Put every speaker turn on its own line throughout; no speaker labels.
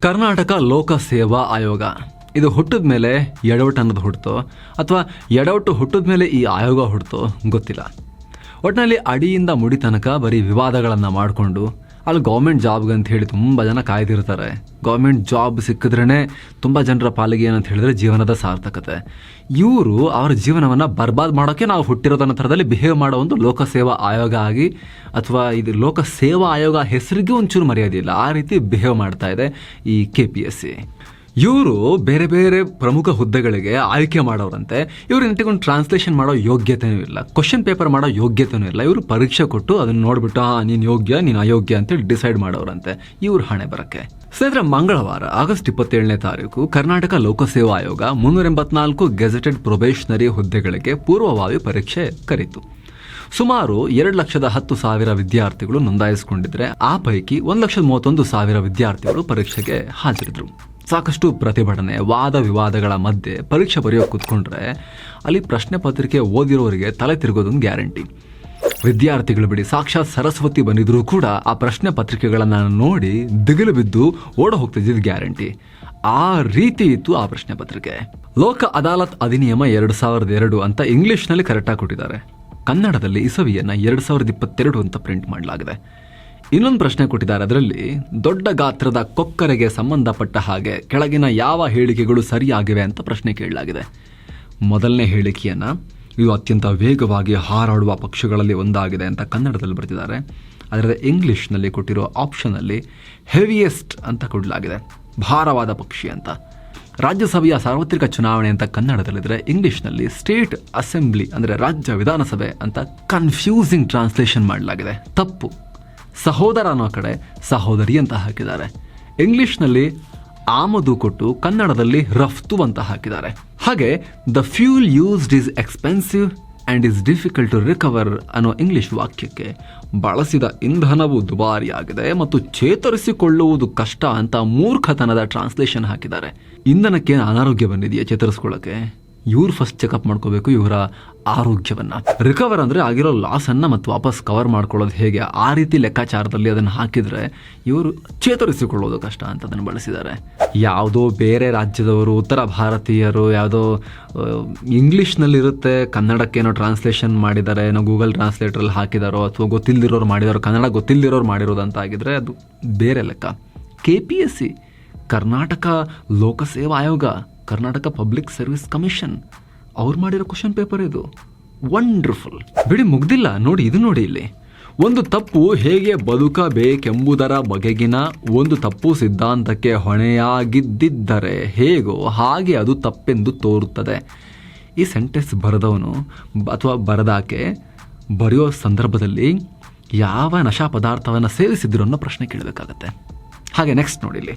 ಕರ್ನಾಟಕ ಲೋಕ ಸೇವಾ ಆಯೋಗ. ಇದು ಹುಟ್ಟಿದ ಮೇಲೆ ಎಡವಟ್ಟು ಅನ್ನೋದು ಹುಟ್ಟಿತು ಅಥವಾ ಎಡವಟ್ಟು ಹುಟ್ಟಿದ ಮೇಲೆ ಈ ಆಯೋಗ ಹುಟ್ಟಿತು ಗೊತ್ತಿಲ್ಲ. ಒಟ್ಟಿನಲ್ಲಿ ಅಡಿಯಿಂದ ಮುಡಿ ತನಕ ಬರೀ ವಿವಾದಗಳನ್ನು ಮಾಡಿಕೊಂಡು ಅಲ್ಲಿ ಗೌರ್ಮೆಂಟ್ ಜಾಬ್ಗೆ ಅಂತ ಹೇಳಿ ತುಂಬ ಜನ ಕಾಯ್ದಿರ್ತಾರೆ. ಗೌರ್ಮೆಂಟ್ ಜಾಬ್ ಸಿಕ್ಕಿದ್ರೇ ತುಂಬ ಜನರ ಪಾಲಿಗೆ ಏನಂತ ಹೇಳಿದ್ರೆ ಜೀವನದ ಸಾರ್ಥಕತೆ. ಇವರು ಅವರ ಜೀವನವನ್ನು ಬರ್ಬಾದ್ ಮಾಡೋಕ್ಕೆ ನಾವು ಹುಟ್ಟಿರೋದನ್ನ ಥರದಲ್ಲಿ ಬಿಹೇವ್ ಮಾಡೋ ಒಂದು ಲೋಕಸೇವಾ ಆಯೋಗ ಆಗಿ ಅಥವಾ ಇದು ಲೋಕ ಸೇವಾ ಆಯೋಗ ಹೆಸರಿಗೆ ಒಂಚೂರು ಮರ್ಯಾದಿಲ್ಲ ಆ ರೀತಿ ಬಿಹೇವ್ ಮಾಡ್ತಾ ಇದೆ ಈ ಕೆ ಪಿ ಎಸ್ ಸಿ ಇವರು ಬೇರೆ ಬೇರೆ ಪ್ರಮುಖ ಹುದ್ದೆಗಳಿಗೆ ಆಯ್ಕೆ ಮಾಡೋರಂತೆ. ಇವರು ನಿಂತ್ಕೊಂಡು ಟ್ರಾನ್ಸ್ಲೇಷನ್ ಮಾಡೋ ಯೋಗ್ಯತೆನೂ ಇಲ್ಲ. ಕ್ವಶನ್ ಪೇಪರ್ ಮಾಡೋ ಯೋಗ್ಯತೆನೂ ಇಲ್ಲ. ಇವರು ಪರೀಕ್ಷೆ ಕೊಟ್ಟು ಅದನ್ನ ನೋಡ್ಬಿಟ್ಟು, ಆ, ನೀನು ಯೋಗ್ಯ, ನೀನು ಅಯೋಗ್ಯ ಅಂತೇಳಿ ಡಿಸೈಡ್ ಮಾಡೋರಂತೆ. ಇವರು ಹಣೆ ಬರಕ್ಕೆ. ಸ್ನೇಹಿತರೆ, ಮಂಗಳವಾರ, ಆಗಸ್ಟ್ ಇಪ್ಪತ್ತೇಳನೇ ತಾರೀಕು, ಕರ್ನಾಟಕ ಲೋಕಸೇವಾ ಆಯೋಗ ಮುನ್ನೂರ ಎಂಬತ್ನಾಲ್ಕು ಗೆಜೆಟೆಡ್ ಪ್ರೊಬೇಷನರಿ ಹುದ್ದೆಗಳಿಗೆ ಪೂರ್ವಭಾವಿ ಪರೀಕ್ಷೆ ಕರೀತು. ಸುಮಾರು ಎರಡು ಲಕ್ಷದ ಹತ್ತು ಸಾವಿರ ವಿದ್ಯಾರ್ಥಿಗಳು ನೋಂದಾಯಿಸಿಕೊಂಡಿದ್ರೆ, ಆ ಪೈಕಿ ಒಂದು ಲಕ್ಷದ ಮೂವತ್ತೊಂದು ಸಾವಿರ ವಿದ್ಯಾರ್ಥಿಗಳು ಪರೀಕ್ಷೆಗೆ ಹಾಜರಿದ್ರು. ಸಾಕಷ್ಟು ಪ್ರತಿಭಟನೆ, ವಾದ ವಿವಾದಗಳ ಮಧ್ಯೆ ಪರೀಕ್ಷೆ ಬರೆಯೋ ಕೂತ್ಕೊಂಡ್ರೆ ಅಲ್ಲಿ ಪ್ರಶ್ನೆ ಪತ್ರಿಕೆ ಓದಿರೋರಿಗೆ ತಲೆ ತಿರುಗೋದೊಂದು ಗ್ಯಾರಂಟಿ. ವಿದ್ಯಾರ್ಥಿಗಳು ಬಿಡಿ ಸಾಕ್ಷಾತ್ ಸರಸ್ವತಿ ಬಂದಿದ್ರು ಕೂಡ ಆ ಪ್ರಶ್ನೆ ಪತ್ರಿಕೆಗಳನ್ನು ನೋಡಿ ದಿಗಿಲು ಬಿದ್ದು ಓಡ ಹೋಗ್ತಿದ್ದಿದ್ದು ಗ್ಯಾರಂಟಿ. ಆ ರೀತಿ ಇತ್ತು ಆ ಪ್ರಶ್ನೆ ಪತ್ರಿಕೆ. ಲೋಕ ಅದಾಲತ್ ಅಧಿನಿಯಮ ಎರಡು ಸಾವಿರದ ಎರಡು ಅಂತ ಇಂಗ್ಲಿಷ್ನಲ್ಲಿ ಕರೆಕ್ಟಾಗಿ ಕೊಟ್ಟಿದ್ದಾರೆ. ಕನ್ನಡದಲ್ಲಿ ಇಸವಿಯನ್ನ ಎರಡು ಸಾವಿರದ ಇಪ್ಪತ್ತೆರಡು ಅಂತ ಪ್ರಿಂಟ್ ಮಾಡಲಾಗಿದೆ. ಇನ್ನೊಂದು ಪ್ರಶ್ನೆ ಕೊಟ್ಟಿದ್ದಾರೆ. ಅದರಲ್ಲಿ ದೊಡ್ಡ ಗಾತ್ರದ ಕೊಕ್ಕರೆಗೆ ಸಂಬಂಧಪಟ್ಟ ಹಾಗೆ ಕೆಳಗಿನ ಯಾವ ಹೇಳಿಕೆಗಳು ಸರಿಯಾಗಿವೆ ಅಂತ ಪ್ರಶ್ನೆ ಕೇಳಲಾಗಿದೆ. ಮೊದಲನೇ ಹೇಳಿಕೆಯನ್ನು ಇದು ಅತ್ಯಂತ ವೇಗವಾಗಿ ಹಾರಾಡುವ ಪಕ್ಷಿಗಳಲ್ಲಿ ಒಂದಾಗಿದೆ ಅಂತ ಕನ್ನಡದಲ್ಲಿ ಬರ್ತಿದ್ದಾರೆ. ಅದರ ಇಂಗ್ಲೀಷ್ನಲ್ಲಿ ಕೊಟ್ಟಿರೋ ಆಪ್ಷನಲ್ಲಿ ಹೆವಿಯೆಸ್ಟ್ ಅಂತ ಕೊಡಲಾಗಿದೆ. ಭಾರವಾದ ಪಕ್ಷಿ ಅಂತ. ರಾಜ್ಯಸಭೆಯ ಸಾರ್ವತ್ರಿಕ ಚುನಾವಣೆ ಅಂತ ಕನ್ನಡದಲ್ಲಿದ್ದರೆ ಇಂಗ್ಲೀಷ್ನಲ್ಲಿ ಸ್ಟೇಟ್ ಅಸೆಂಬ್ಲಿ ಅಂದರೆ ರಾಜ್ಯ ವಿಧಾನಸಭೆ ಅಂತ ಕನ್ಫ್ಯೂಸಿಂಗ್ ಟ್ರಾನ್ಸ್ಲೇಷನ್ ಮಾಡಲಾಗಿದೆ. ತಪ್ಪು. ಸಹೋದರ ಅನ್ನೋ ಕಡೆ ಸಹೋದರಿ ಅಂತ ಹಾಕಿದ್ದಾರೆ. ಇಂಗ್ಲಿಷ್ನಲ್ಲಿ ಆಮದು ಕೊಟ್ಟು ಕನ್ನಡದಲ್ಲಿ ರಫ್ತು ಅಂತ ಹಾಕಿದ್ದಾರೆ. ಹಾಗೆ the fuel used is expensive and is difficult to recover ಅನ್ನೋ ಇಂಗ್ಲಿಷ್ ವಾಕ್ಯಕ್ಕೆ ಬಳಸಿದ ಇಂಧನವು ದುಬಾರಿಯಾಗಿದೆ ಮತ್ತು ಚೇತರಿಸಿಕೊಳ್ಳುವುದು ಕಷ್ಟ ಅಂತ ಮೂರ್ಖತನದ ಟ್ರಾನ್ಸ್ಲೇಷನ್ ಹಾಕಿದ್ದಾರೆ. ಇಂಧನಕ್ಕೆ ಅನಾರೋಗ್ಯ ಬಂದಿದೆಯಾ? ಚೇತರಿಸ್ಕೊಳ್ಳೋಕೆ? ಇವ್ರು ಫಸ್ಟ್ ಚೆಕಪ್ ಮಾಡ್ಕೋಬೇಕು, ಇವರ ಆರೋಗ್ಯವನ್ನ. ರಿಕವರ್ ಅಂದ್ರೆ ಆಗಿರೋ ಲಾಸ್ ಅನ್ನ ಮತ್ತು ವಾಪಸ್ ಕವರ್ ಮಾಡ್ಕೊಳ್ಳೋದು ಹೇಗೆ? ಆ ರೀತಿ ಲೆಕ್ಕಾಚಾರದಲ್ಲಿ ಅದನ್ನು ಹಾಕಿದ್ರೆ ಇವರು ಚೇತರಿಸಿಕೊಳ್ಳೋದು ಕಷ್ಟ ಅಂತ ಅದನ್ನು ಬಳಸಿದ್ದಾರೆ. ಯಾವುದೋ ಬೇರೆ ರಾಜ್ಯದವರು, ಉತ್ತರ ಭಾರತೀಯರು, ಯಾವುದೋ ಇಂಗ್ಲೀಷ್ನಲ್ಲಿರುತ್ತೆ, ಕನ್ನಡಕ್ಕೇನೋ ಟ್ರಾನ್ಸ್ಲೇಷನ್ ಮಾಡಿದ್ದಾರೆ, ಏನೋ ಗೂಗಲ್ ಟ್ರಾನ್ಸ್ಲೇಟ್ರಲ್ಲಿ ಹಾಕಿದಾರೋ ಅಥವಾ ಗೊತ್ತಿಲ್ಲದಿರೋರು ಮಾಡಿದಾರೋ, ಕನ್ನಡ ಗೊತ್ತಿಲ್ಲದಿರೋರು ಮಾಡಿರೋದು ಅಂತ ಆಗಿದ್ರೆ ಅದು ಬೇರೆ ಲೆಕ್ಕ. K P S C Karnataka ಲೋಕಸೇವಾ ಆಯೋಗ. ಕರ್ನಾಟಕ ಪಬ್ಲಿಕ್ ಸರ್ವಿಸ್ ಕಮಿಷನ್ ಅವ್ರು ಮಾಡಿರೋ ಕ್ವಶನ್ ಪೇಪರ್ ಇದು. ವಂಡರ್ಫುಲ್ ಬಿಡಿ ಮುಗ್ದಿಲ್ಲ, ನೋಡಿ ಇದು ನೋಡಿ ಇಲ್ಲಿ. ಒಂದು ತಪ್ಪು ಹೇಗೆ ಬದುಕಬೇಕೆಂಬುದರ ಬಗೆಗಿನ ಒಂದು ತಪ್ಪು ಸಿದ್ಧಾಂತಕ್ಕೆ ಹೊಣೆಯಾಗಿದ್ದರೆ ಹೇಗೋ ಹಾಗೆ ಅದು ತಪ್ಪೆಂದು ತೋರುತ್ತದೆ. ಈ ಸೆಂಟೆನ್ಸ್ ಬರೆದವನು, ಅಥವಾ ಬರೆದಾಕೆ, ಬರೆಯೋ ಸಂದರ್ಭದಲ್ಲಿ ಯಾವ ನಶಾ ಪದಾರ್ಥವನ್ನು ಸೇವಿಸಿದ್ರು ಅನ್ನೋ ಪ್ರಶ್ನೆ ಕೇಳಬೇಕಾಗತ್ತೆ. ಹಾಗೆ ನೆಕ್ಸ್ಟ್ ನೋಡಿಲಿ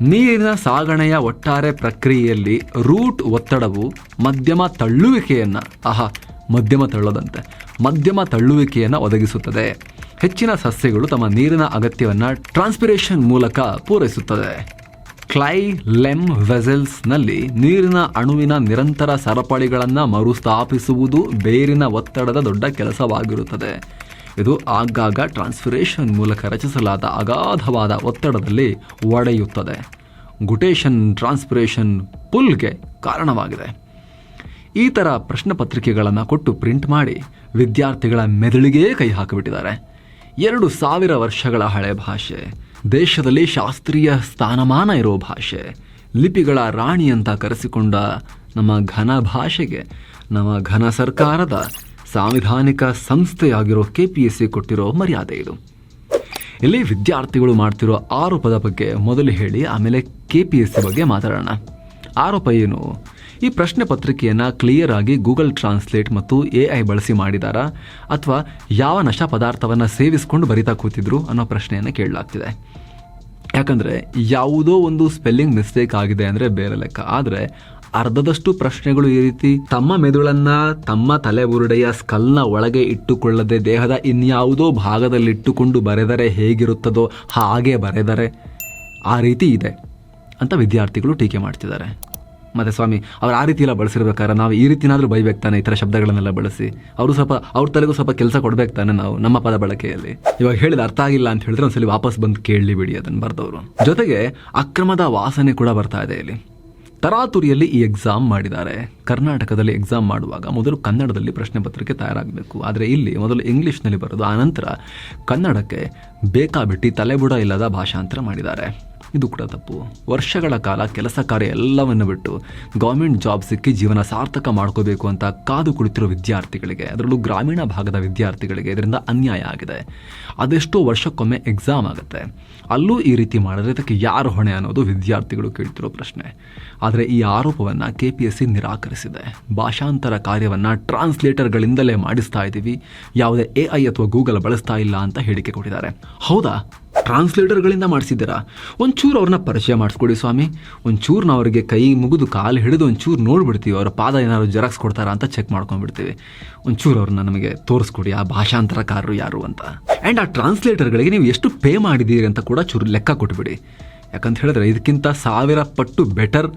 ನೀರಿನ ಸಾಗಣೆಯ ಒಟ್ಟಾರೆ ಪ್ರಕ್ರಿಯೆಯಲ್ಲಿ ರೂಟ್ ಒತ್ತಡವು ಮಧ್ಯಮ ತಳ್ಳುವಿಕೆಯನ್ನು, ಆಹಾ, ಮಧ್ಯಮ ತಳ್ಳದಂತೆ, ಮಧ್ಯಮ ತಳ್ಳುವಿಕೆಯನ್ನು ಒದಗಿಸುತ್ತದೆ. ಹೆಚ್ಚಿನ ಸಸ್ಯಗಳು ತಮ್ಮ ನೀರಿನ ಅಗತ್ಯವನ್ನು ಟ್ರಾನ್ಸ್ಪಿರೇಷನ್ ಮೂಲಕ ಪೂರೈಸುತ್ತದೆ. ಕ್ಲೈ ಲೆಮ್ ವೆಸೆಲ್ಸ್ನಲ್ಲಿ ನೀರಿನ ಅಣುವಿನ ನಿರಂತರ ಸರಪಳಿಗಳನ್ನು ಮರುಸ್ಥಾಪಿಸುವುದು ಬೇರಿನ ಒತ್ತಡದ ದೊಡ್ಡ ಕೆಲಸವಾಗಿರುತ್ತದೆ. ಇದು ಆಗಾಗ ಟ್ರಾನ್ಸ್ಪಿರೇಷನ್ ಮೂಲಕ ರಚಿಸಲಾದ ಅಗಾಧವಾದ ಒತ್ತಡದಲ್ಲಿ ಒಡೆಯುತ್ತದೆ. ಗುಟೇಷನ್ ಟ್ರಾನ್ಸ್ಪಿರೇಷನ್ ಪುಲ್ಗೆ ಕಾರಣವಾಗಿದೆ. ಈ ಥರ ಪ್ರಶ್ನೆ ಪತ್ರಿಕೆಗಳನ್ನು ಕೊಟ್ಟು ಪ್ರಿಂಟ್ ಮಾಡಿ ವಿದ್ಯಾರ್ಥಿಗಳ ಮೆದುಳಿಗೇ ಕೈ ಹಾಕಿಬಿಟ್ಟಿದ್ದಾರೆ. ಎರಡು ಸಾವಿರ ವರ್ಷಗಳ ಹಳೆ ಭಾಷೆ, ದೇಶದಲ್ಲಿ ಶಾಸ್ತ್ರೀಯ ಸ್ಥಾನಮಾನ ಇರೋ ಭಾಷೆ, ಲಿಪಿಗಳ ರಾಣಿ ಅಂತ ಕರೆಸಿಕೊಂಡ ನಮ್ಮ ಘನ ಭಾಷೆಗೆ, ನಮ್ಮ ಘನ ಸರ್ಕಾರದ ಸಾಂವಿಧಾನಿಕ ಸಂಸ್ಥೆಯಾಗಿರೋ ಕೆ ಪಿ ಎಸ್ ಸಿ ಕೊಟ್ಟಿರೋ ಮರ್ಯಾದೆ ಇದು. ಇಲ್ಲಿ ವಿದ್ಯಾರ್ಥಿಗಳು ಮಾಡ್ತಿರೋ ಆರೋಪದ ಬಗ್ಗೆ ಮೊದಲು ಹೇಳಿ, ಆಮೇಲೆ ಕೆ ಪಿ ಎಸ್ ಸಿ ಬಗ್ಗೆ ಮಾತಾಡೋಣ. ಆರೋಪ ಏನು? ಈ ಪ್ರಶ್ನೆ ಪತ್ರಿಕೆಯನ್ನು ಕ್ಲಿಯರ್ ಆಗಿ ಗೂಗಲ್ ಟ್ರಾನ್ಸ್ಲೇಟ್ ಮತ್ತು ಎ ಐ ಬಳಸಿ ಮಾಡಿದಾರಾ? ಅಥವಾ ಯಾವ ನಶಾ ಪದಾರ್ಥವನ್ನು ಸೇವಿಸ್ಕೊಂಡು ಬರಿತಾ ಕೂತಿದ್ರು ಅನ್ನೋ ಪ್ರಶ್ನೆಯನ್ನು ಕೇಳಲಾಗ್ತಿದೆ. ಯಾಕಂದರೆ ಯಾವುದೋ ಒಂದು ಸ್ಪೆಲ್ಲಿಂಗ್ ಮಿಸ್ಟೇಕ್ ಆಗಿದೆ ಅಂದರೆ ಬೇರೆ ಲೆಕ್ಕ. ಆದರೆ ಅರ್ಧದಷ್ಟು ಪ್ರಶ್ನೆಗಳು ಈ ರೀತಿ. ತಮ್ಮ ಮೆದುಳನ್ನ ತಮ್ಮ ತಲೆಬುರುಡೆಯ ಸ್ಕಲ್ನ ಒಳಗೆ ಇಟ್ಟುಕೊಳ್ಳದೆ ದೇಹದ ಇನ್ಯಾವುದೋ ಭಾಗದಲ್ಲಿಟ್ಟುಕೊಂಡು ಬರೆದರೆ ಹೇಗಿರುತ್ತದೋ ಹಾಗೆ ಬರೆದರೆ ಆ ರೀತಿ ಇದೆ ಅಂತ ವಿದ್ಯಾರ್ಥಿಗಳು ಟೀಕೆ ಮಾಡ್ತಿದ್ದಾರೆ. ಮತ್ತೆ ಸ್ವಾಮಿ ಅವ್ರು ಆ ರೀತಿ ಎಲ್ಲ ಬಳಸಿರ್ಬೇಕಾದ್ರೆ ನಾವು ಈ ರೀತಿನಾದರೂ ಬೈಬೇಕು ತಾನೆ, ಈ ಥರ ಶಬ್ದಗಳನ್ನೆಲ್ಲ ಬಳಸಿ. ಅವರು ಸ್ವಲ್ಪ, ಅವ್ರ ತಲೆಗೂ ಸ್ವಲ್ಪ ಕೆಲಸ ಕೊಡ್ಬೇಕು ತಾನೆ ನಾವು, ನಮ್ಮ ಪದ ಬಳಕೆಯಲ್ಲಿ. ಇವಾಗ ಹೇಳಿದ ಅರ್ಥ ಆಗಿಲ್ಲ ಅಂತ ಹೇಳಿದ್ರೆ ಒಂದ್ಸಲಿ ವಾಪಸ್ ಬಂದು ಕೇಳಲಿ ಬಿಡಿ ಅದನ್ನು ಬರ್ದವರು. ಜೊತೆಗೆ ಅಕ್ರಮದ ವಾಸನೆ ಕೂಡ ಬರ್ತಾ ಇದೆ ಇಲ್ಲಿ. ತರಾತುರಿಯಲ್ಲಿ ಈ ಎಕ್ಸಾಮ್ ಮಾಡಿದ್ದಾರೆ. ಕರ್ನಾಟಕದಲ್ಲಿ ಎಕ್ಸಾಮ್ ಮಾಡುವಾಗ ಮೊದಲು ಕನ್ನಡದಲ್ಲಿ ಪ್ರಶ್ನೆ ಪತ್ರಿಕೆ ತಯಾರಾಗಬೇಕು. ಆದರೆ ಇಲ್ಲಿ ಮೊದಲು ಇಂಗ್ಲೀಷ್ನಲ್ಲಿ ಬರೋದು, ಆನಂತರ ಕನ್ನಡಕ್ಕೆ ಬೇಕಾಬಿಟ್ಟಿ ತಲೆಬುಡ ಇಲ್ಲದ ಭಾಷಾಂತರ ಮಾಡಿದ್ದಾರೆ. ಇದು ಕೂಡ ತಪ್ಪು. ವರ್ಷಗಳ ಕಾಲ ಕೆಲಸ ಕಾರ್ಯ ಎಲ್ಲವನ್ನು ಬಿಟ್ಟು ಗೌರ್ಮೆಂಟ್ ಜಾಬ್ ಸಿಕ್ಕಿ ಜೀವನ ಸಾರ್ಥಕ ಮಾಡ್ಕೋಬೇಕು ಅಂತ ಕಾದು ಕುಳಿತಿರೋ ವಿದ್ಯಾರ್ಥಿಗಳಿಗೆ, ಅದರಲ್ಲೂ ಗ್ರಾಮೀಣ ಭಾಗದ ವಿದ್ಯಾರ್ಥಿಗಳಿಗೆ ಇದರಿಂದ ಅನ್ಯಾಯ ಆಗಿದೆ. ಅದೆಷ್ಟೋ ವರ್ಷಕ್ಕೊಮ್ಮೆ ಎಕ್ಸಾಮ್ ಆಗುತ್ತೆ. ಅಲ್ಲೂ ಈ ರೀತಿ ಮಾಡಿದ್ರೆ ಇದಕ್ಕೆ ಯಾರು ಹೊಣೆ ಅನ್ನೋದು ವಿದ್ಯಾರ್ಥಿಗಳು ಕೇಳ್ತಿರೋ ಪ್ರಶ್ನೆ. ಆದರೆ ಈ ಆರೋಪವನ್ನು ಕೆ ಪಿ ಎಸ್ ಸಿ ನಿರಾಕರಿಸಿದೆ. ಭಾಷಾಂತರ ಕಾರ್ಯವನ್ನು ಟ್ರಾನ್ಸ್ಲೇಟರ್ಗಳಿಂದಲೇ ಮಾಡಿಸ್ತಾ ಇದ್ದೀವಿ ಯಾವುದೇ ಎ ಐ ಅಥವಾ ಗೂಗಲ್ ಬಳಸ್ತಾ ಇಲ್ಲ ಅಂತ ಹೇಳಿಕೆ ಕೊಟ್ಟಿದ್ದಾರೆ. ಹೌದಾ? ಟ್ರಾನ್ಸ್ಲೇಟರ್ಗಳಿಂದ ಮಾಡಿಸಿದ್ದೀರಾ? ಒಂಚೂರು ಅವ್ರನ್ನ ಪರಿಚಯ ಮಾಡಿಸ್ಕೊಡಿ ಸ್ವಾಮಿ. ಒಂಚೂರು ನಾವು ಅವರಿಗೆ ಕೈ ಮುಗಿದು ಕಾಲು ಹಿಡಿದು ಒಂಚೂರು ನೋಡ್ಬಿಡ್ತೀವಿ. ಅವರ ಪಾದ ಏನಾದ್ರು ಜೆರಾಕ್ಸ್ ಕೊಡ್ತಾರಾ ಅಂತ ಚೆಕ್ ಮಾಡ್ಕೊಂಡ್ಬಿಡ್ತೀವಿ. ಒಂಚೂರು ಅವ್ರನ್ನ ನಮಗೆ ತೋರಿಸ್ಕೊಡಿ, ಆ ಭಾಷಾಂತರಕಾರರು ಯಾರು ಅಂತ. ಆ್ಯಂಡ್ ಆ ಟ್ರಾನ್ಸ್ಲೇಟರ್ಗಳಿಗೆ ನೀವು ಎಷ್ಟು ಪೇ ಮಾಡಿದ್ದೀರಿ ಅಂತ ಕೂಡ ಚೂರು ಲೆಕ್ಕ ಕೊಟ್ಬಿಡಿ. ಯಾಕಂತ ಹೇಳಿದ್ರೆ ಇದಕ್ಕಿಂತ ಸಾವಿರ ಪಟ್ಟು ಬೆಟರ್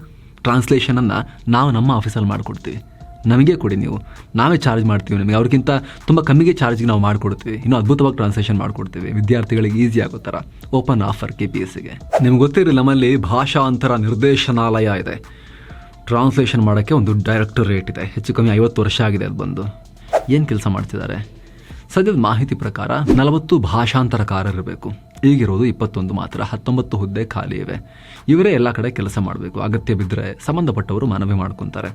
ಟ್ರಾನ್ಸ್ಲೇಷನನ್ನು ನಾವು ನಮ್ಮ ಆಫೀಸಲ್ಲಿ ಮಾಡಿಕೊಡ್ತೀವಿ. ನಮಗೆ ಕೊಡಿ ನೀವು. ನಾವೇ ಚಾರ್ಜ್ ಮಾಡ್ತೀವಿ ನಿಮಗೆ. ಅವ್ರಿಗಿಂತ ತುಂಬ ಕಮ್ಮಿಗೆ ಚಾರ್ಜ್ಗೆ ನಾವು ಮಾಡಿಕೊಡ್ತೀವಿ. ಇನ್ನೂ ಅದ್ಭುತವಾಗಿ ಟ್ರಾನ್ಸ್ಲೇಷನ್ ಮಾಡಿಕೊಡ್ತೀವಿ. ವಿದ್ಯಾರ್ಥಿಗಳಿಗೆ ಈಸಿ ಆಗೋ ಥರ. Open offer K P S ಸಿಗೆ ನಿಮ್ಗೆ ಗೊತ್ತಿರಲಿ ನಮ್ಮಲ್ಲಿ ಭಾಷಾಂತರ ನಿರ್ದೇಶನಾಲಯ ಇದೆ. ಟ್ರಾನ್ಸ್ಲೇಷನ್ ಮಾಡೋಕ್ಕೆ ಒಂದು ಡೈರೆಕ್ಟರೇಟ್ ಇದೆ. ಹೆಚ್ಚು ಕಮ್ಮಿ ಐವತ್ತು ವರ್ಷ ಆಗಿದೆ ಅದು ಬಂದು. ಏನು ಕೆಲಸ ಮಾಡ್ತಿದ್ದಾರೆ? ಸದ್ಯದ ಮಾಹಿತಿ ಪ್ರಕಾರ ನಲವತ್ತು ಭಾಷಾಂತರಕಾರರಿರಬೇಕು. ಈಗಿರೋದು ಇಪ್ಪತ್ತೊಂದು ಮಾತ್ರ, ಹತ್ತೊಂಬತ್ತು ಹುದ್ದೆ ಖಾಲಿ ಇವೆ. ಇವರೇ ಎಲ್ಲ ಕಡೆ ಕೆಲಸ ಮಾಡಬೇಕು. ಅಗತ್ಯ ಬಿದ್ದರೆ ಸಂಬಂಧಪಟ್ಟವರು ಮನವಿ ಮಾಡ್ಕೊತಾರೆ.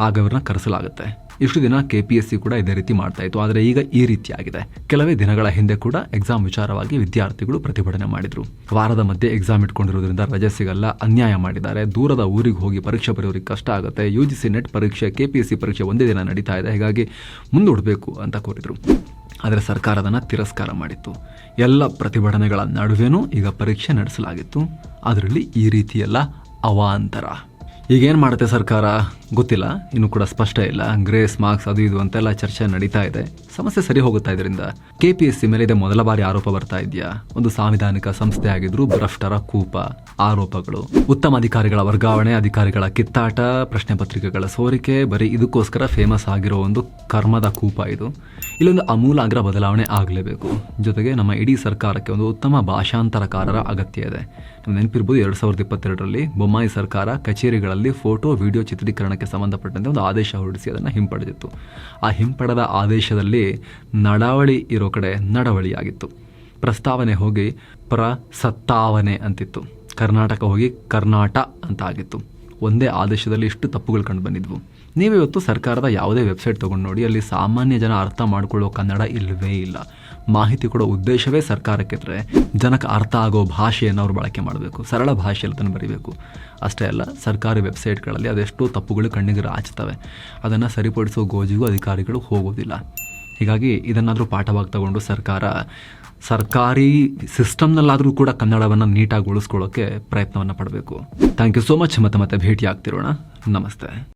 ಆಗ ಇವ್ರನ್ನ ಕರೆಸಲಾಗುತ್ತೆ. ಇಷ್ಟು ದಿನ ಕೆ ಪಿ ಎಸ್ ಸಿ ಕೂಡ ಇದೇ ರೀತಿ ಮಾಡ್ತಾ ಇತ್ತು. ಆದರೆ ಈಗ ಈ ರೀತಿಯಾಗಿದೆ ಕೆಲವೇ ದಿನಗಳ ಹಿಂದೆ ಕೂಡ ಎಕ್ಸಾಮ್ ವಿಚಾರವಾಗಿ ವಿದ್ಯಾರ್ಥಿಗಳು ಪ್ರತಿಭಟನೆ ಮಾಡಿದ್ರು. ವಾರದ ಮಧ್ಯೆ ಎಕ್ಸಾಮ್ ಇಟ್ಕೊಂಡಿರೋದ್ರಿಂದ ರಜೆ ಸಿಗಲ್ಲ ಅನ್ಯಾಯ ಮಾಡಿದ್ದಾರೆ. ದೂರದ ಊರಿಗೆ ಹೋಗಿ ಪರೀಕ್ಷೆ ಬರೆಯೋರಿಗೆ ಕಷ್ಟ ಆಗುತ್ತೆ. ಯು ಜಿ ಸಿ ನೆಟ್ ಪರೀಕ್ಷೆ ಕೆ ಪಿ ಎಸ್ ಸಿ ಪರೀಕ್ಷೆ ಒಂದೇ ದಿನ ನಡೀತಾ ಇದೆ. ಹೀಗಾಗಿ ಮುಂದೂಡಬೇಕು ಅಂತ ಕೋರಿದ್ರು. ಆದರೆ ಸರ್ಕಾರ ಅದನ್ನು ತಿರಸ್ಕಾರ ಮಾಡಿತ್ತು. ಎಲ್ಲ ಪ್ರತಿಭಟನೆಗಳ ನಡುವೆನೂ ಈಗ ಪರೀಕ್ಷೆ ನಡೆಸಲಾಗಿತ್ತು. ಅದರಲ್ಲಿ ಈ ರೀತಿಯೆಲ್ಲ ಅವಾಂತರ. ಈಗೇನು ಮಾಡುತ್ತೆ ಸರ್ಕಾರ? ಗೊತ್ತಿಲ್ಲ, ಇನ್ನು ಕೂಡ ಸ್ಪಷ್ಟ ಇಲ್ಲ. ಗ್ರೇಸ್ ಮಾರ್ಕ್ಸ್ ಅದು ಇದು ಅಂತೆಲ್ಲ ಚರ್ಚೆ ನಡೀತಾ ಇದೆ. ಸಮಸ್ಯೆ ಸರಿ ಹೋಗುತ್ತಾ ಇದರಿಂದ ಕೆ ಮೇಲೆ ಇದೆ ಮೊದಲ ಬಾರಿ ಆರೋಪ ಬರ್ತಾ ಇದೆಯಾ? ಒಂದು ಸಾಂವಿಧಾನಿಕ ಸಂಸ್ಥೆ ಆಗಿದ್ರು ಭ್ರಷ್ಟರ ಕೂಪ. ಆರೋಪಗಳು. ಉತ್ತಮ ಅಧಿಕಾರಿಗಳ ವರ್ಗಾವಣೆ, ಅಧಿಕಾರಿಗಳ ಕಿತ್ತಾಟ, ಪ್ರಶ್ನೆ ಪತ್ರಿಕೆಗಳ ಸೋರಿಕೆ, ಬರೀ ಇದಕ್ಕೋಸ್ಕರ ಫೇಮಸ್ ಆಗಿರೋ ಒಂದು ಕರ್ಮದ ಕೂಪ ಇದು. ಇಲ್ಲೊಂದು ಅಮೂಲಾಗ್ರ ಬದಲಾವಣೆ ಆಗಲೇಬೇಕು. ಜೊತೆಗೆ ನಮ್ಮ ಇಡೀ ಸರ್ಕಾರಕ್ಕೆ ಒಂದು ಉತ್ತಮ ಭಾಷಾಂತರಕಾರರ ಅಗತ್ಯ ಇದೆ. ನೆನಪಿರ್ಬೋದು, ಎರಡು ಸಾವಿರದ ಇಪ್ಪತ್ತೆರಡರಲ್ಲಿ ಬೊಮ್ಮಾಯಿ ಸರ್ಕಾರ ಕಚೇರಿಗಳಲ್ಲಿ ಫೋಟೋ, ವಿಡಿಯೋ ಚಿತ್ರೀಕರಣಕ್ಕೆ ಸಂಬಂಧಪಟ್ಟಂತೆ ಒಂದು ಆದೇಶ ಹೊರಡಿಸಿ ಅದನ್ನು ಹಿಂಪಡೆದಿತ್ತು. ಆ ಹಿಂಪಡೆದ ಆದೇಶದಲ್ಲಿ ನಡಾವಳಿ ಇರೋ ಕಡೆ ನಡವಳಿಯಾಗಿತ್ತು. ಪ್ರಸ್ತಾವನೆ ಹೋಗಿ ಪ್ರಸತ್ತಾವನೆ ಅಂತಿತ್ತು. ಕರ್ನಾಟಕ ಹೋಗಿ ಕರ್ನಾಟ ಅಂತ ಆಗಿತ್ತು ಒಂದೇ ಆದೇಶದಲ್ಲಿ ಇಷ್ಟು ತಪ್ಪುಗಳು ಕಂಡು ಬಂದಿದ್ವು. ನೀವಿವತ್ತು ಸರ್ಕಾರದ ಯಾವುದೇ ವೆಬ್ಸೈಟ್ ತೊಗೊಂಡು ನೋಡಿ, ಅಲ್ಲಿ ಸಾಮಾನ್ಯ ಜನ ಅರ್ಥ ಮಾಡ್ಕೊಳ್ಳೋ ಕನ್ನಡ ಇಲ್ಲವೇ ಇಲ್ಲ. ಮಾಹಿತಿ ಕೊಡೋ ಉದ್ದೇಶವೇ ಸರ್ಕಾರಕ್ಕಿದ್ರೆ ಜನಕ್ಕೆ ಅರ್ಥ ಆಗೋ ಭಾಷೆಯನ್ನು ಅವರು ಬಳಕೆ ಮಾಡಬೇಕು. ಸರಳ ಭಾಷೆಯಲ್ಲಿ ತಾನು ಬರೀಬೇಕು. ಅಷ್ಟೇ ಅಲ್ಲ, ಸರ್ಕಾರಿ ವೆಬ್ಸೈಟ್ಗಳಲ್ಲಿ ಅದೆಷ್ಟೋ ತಪ್ಪುಗಳು ಕಣ್ಣಿಗೆ ರಾಚುತ್ತವೆ ಅದನ್ನು ಸರಿಪಡಿಸೋ ಗೋಜಿಗೂ ಅಧಿಕಾರಿಗಳು ಹೋಗೋದಿಲ್ಲ. ಹೀಗಾಗಿ ಇದನ್ನಾದರೂ ಪಾಠವಾಗಿ ತಗೊಂಡು ಸರ್ಕಾರ, ಸರ್ಕಾರಿ ಸಿಸ್ಟಮ್ನಲ್ಲಾದರೂ ಕೂಡ ಕನ್ನಡವನ್ನು ನೀಟಾಗಿ ಉಳಿಸ್ಕೊಳ್ಳೋಕ್ಕೆ ಪ್ರಯತ್ನವನ್ನು ಪಡಬೇಕು. Thank you so much. ಮತ್ತೆ ಮತ್ತೆ ಭೇಟಿ ಆಗ್ತಿರೋಣ ನಮಸ್ತೆ.